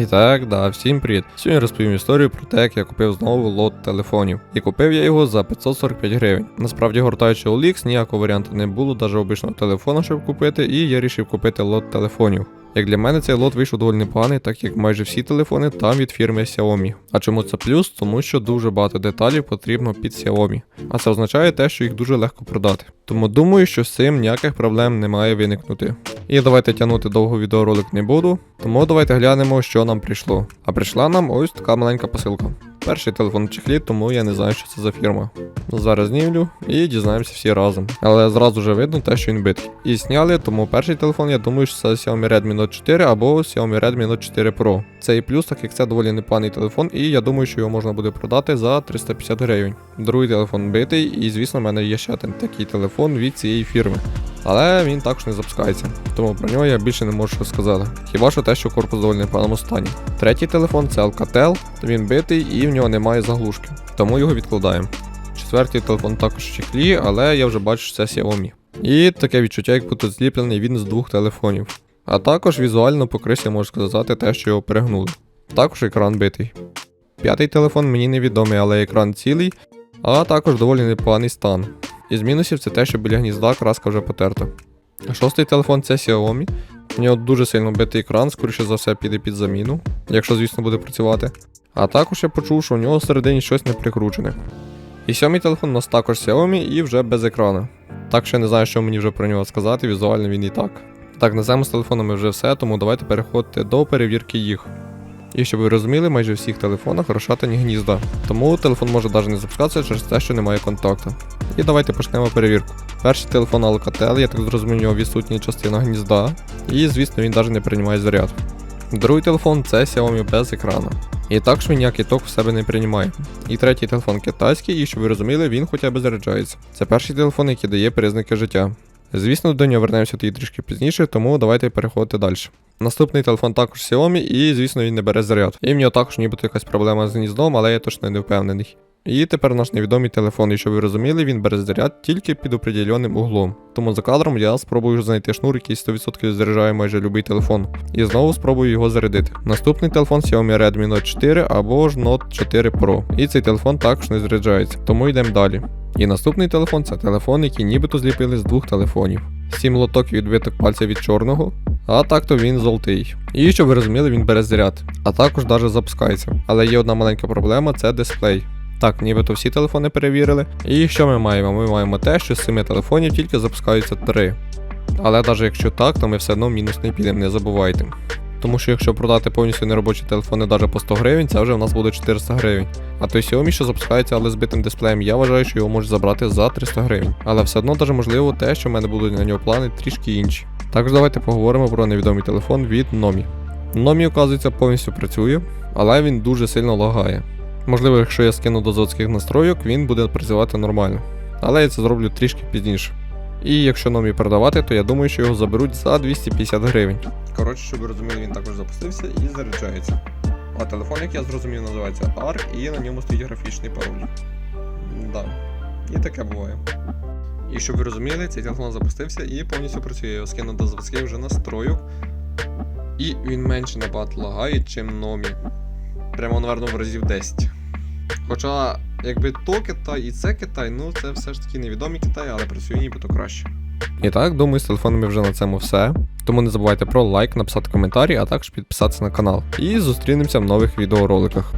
І так, да, всім привіт. Сьогодні розповім історію про те, як я купив знову лот телефонів. І купив я його за 545 гривень. Насправді, гортаючи OLX, ніякого варіанту не було, навіть обичного телефону, щоб купити, і я вирішив купити лот телефонів. Як для мене цей лот вийшов доволі непоганий, так як майже всі телефони там від фірми Xiaomi. А чому це плюс? Тому що дуже багато деталей потрібно під Xiaomi. А це означає те, що їх дуже легко продати. Тому думаю, що з цим ніяких проблем не має виникнути. І давайте тягнути довго відеоролик не буду, тому давайте глянемо, що нам прийшло. А прийшла нам ось така маленька посилка. Перший телефон в чехлі, тому я не знаю, що це за фірма. Зараз знімлю і дізнаємося всі разом. Але зразу вже видно те, що він битий. І зняли, тому перший телефон, я думаю, що це Xiaomi Redmi Note 4 або Xiaomi Redmi Note 4 Pro. Це і плюс, так як це доволі непоганий телефон, і я думаю, що його можна буде продати за 350 гривень. Другий телефон битий, і звісно, в мене є ще один такий телефон від цієї фірми. Але він також не запускається, тому про нього я більше не можу що сказати. Хіба що те, що корпус доволі непоганому стані. Третій телефон це Alcatel, він битий і в нього немає заглушки, тому його відкладаємо. Четвертий телефон також в чехлі, але я вже бачу, що це Xiaomi. І таке відчуття, як будто зліплений він з двох телефонів. А також візуально по крисі можу сказати те, що його перегнули. Також екран битий. П'ятий телефон мені невідомий, але екран цілий, а також доволі непоганий стан. Із мінусів це те, що біля гнізда краска вже потерта. Шостий телефон це Xiaomi. У нього дуже сильно битий екран, скоріше за все піде під заміну, якщо, звісно, буде працювати. А також я почув, що у нього всередині щось не прикручене. І сьомий телефон у нас також Xiaomi і вже без екрану. Так що я не знаю, що мені вже про нього сказати, візуально він і так. Так, на цьому з телефонами вже все, тому давайте переходити до перевірки їх. І щоб ви розуміли, майже в всіх телефонах розшатані гнізда. Тому телефон може навіть не запускатися через те, що немає контакту. І давайте почнемо перевірку. Перший телефон Alcatel, я так зрозумів, у нього відсутня частина гнізда. І звісно він навіть не приймає заряд. Другий телефон це Xiaomi без екрану. І також він ніякий ток в себе не приймає. І третій телефон китайський, і щоб ви розуміли, він хоча б заряджається. Це перший телефон, який дає признаки життя. Звісно, до нього вернемося тоді трішки пізніше, тому давайте переходити далі. Наступний телефон також Xiaomi, і звісно він не бере заряд. І в нього також нібито якась проблема з гніздом, але я точно не впевнений. І тепер наш невідомий телефон, і щоб ви розуміли, він бере заряд тільки під определеним углом. Тому за кадром я спробую знайти шнур, який 100% заряджає майже будь-який телефон. І знову спробую його зарядити. Наступний телефон Xiaomi Redmi Note 4 або ж Note 4 Pro. І цей телефон також не заряджається, тому йдемо далі. І наступний телефон це телефон, який нібито зліпили з двох телефонів. Сім лоток і відбиток пальця від чорного, а так то він золотий. І щоб ви розуміли, він бере заряд, а також даже запускається. Але є одна маленька проблема це дисплей. Так, нібито всі телефони перевірили. І що ми маємо? Ми маємо те, що з 7 телефонів тільки запускаються 3. Але навіть якщо так, то ми все одно мінус не підемо, не забувайте. Тому що якщо продати повністю неробочі телефони навіть по 100 гривень, це вже в нас буде 400 гривень. А той Xiaomi, що запускається, але збитим дисплеєм, я вважаю, що його можуть забрати за 300 гривень. Але все одно даже можливо те, що в мене будуть на нього плани трішки інші. Також давайте поговоримо про невідомий телефон від Nomi. Nomi, оказується, повністю працює, але він дуже сильно лагає. Можливо, якщо я скину до заводських настройок, він буде працювати нормально. Але я це зроблю трішки пізніше. І якщо номі продавати, то я думаю, що його заберуть за 250 гривень. Коротше, щоб ви розуміли, він також запустився і заряджається. А телефон, як я зрозумів, називається ARC і на ньому стоїть графічний пароль. Да. І таке буває. І щоб ви розуміли, цей телефон запустився і повністю працює. Я скину до заводських вже настройок. І він менше набагато лагає, чим номі. Прямо, напевно, в разів 10. Хоча, якби то Китай і це Китай, ну це все ж таки невідомі Китай, але працює нібито краще. І так, думаю, з телефонами вже на цьому все. Тому не забувайте про лайк, написати коментарі, а також підписатися на канал. І зустрінемося в нових відеороликах.